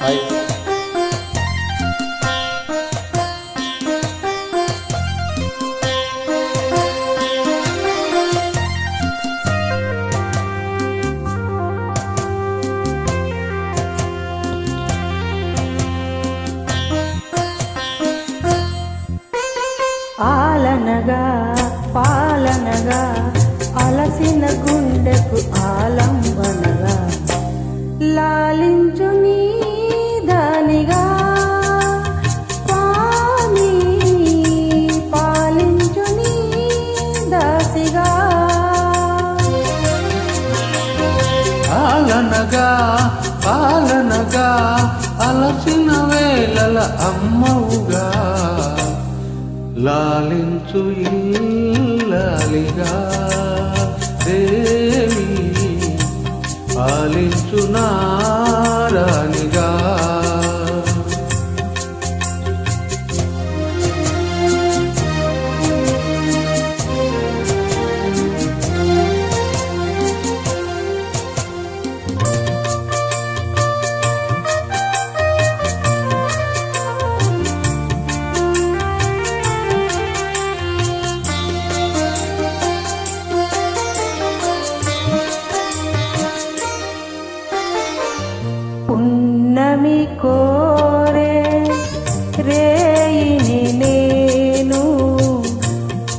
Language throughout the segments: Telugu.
హాయ్. ఆలనగా పాలనగా అలసిన గుండెకు ఆలంబనగా లాలించు నీ పాలనగా పాలనగా అలసిన వేళల అమ్మవుగా. లాలించు ఇల్లాలిగా దేవి పాలించు నా రేయిని నేను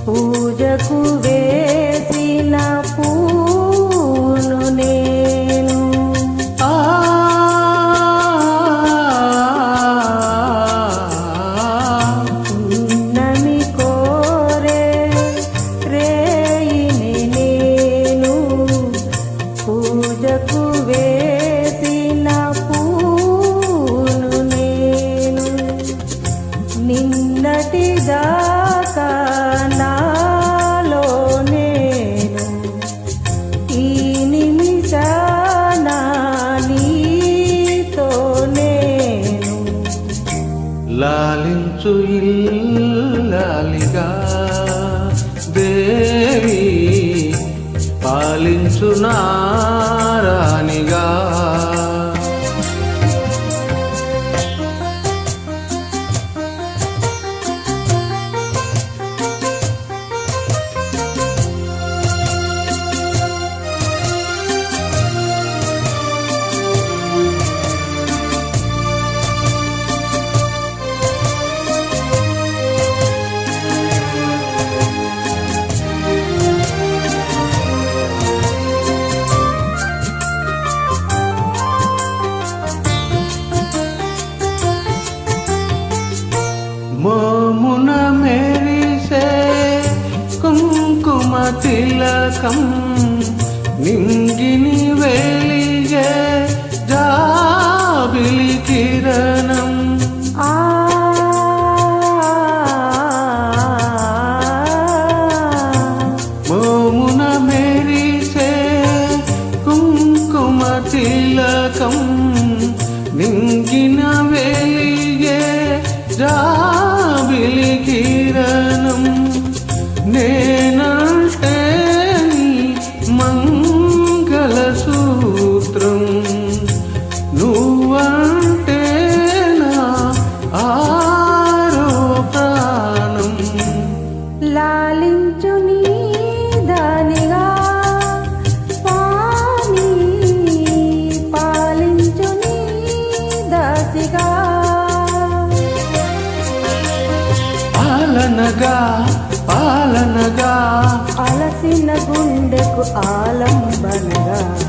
పూజకు వేసిన పూను నేను. ఆ లాలించు ఇల్లాలిగా. దేవి పాలించు నా కుంకుమ తిలకం నింగిని వెలిగే జాబిలి కిరణం. మోమున మెరిసే కుంకుమ తిలకం నింగిన వెలిగే జాబిలి సూత్రం నువ్వంటే నా ఆరో ప్రాణం. లాలించు నీ దానిగా స్వామి పాలించు నీ దాసిగా. పాలనగా పాలనగా. అలసిన గుండెకు ఆలంబనగా.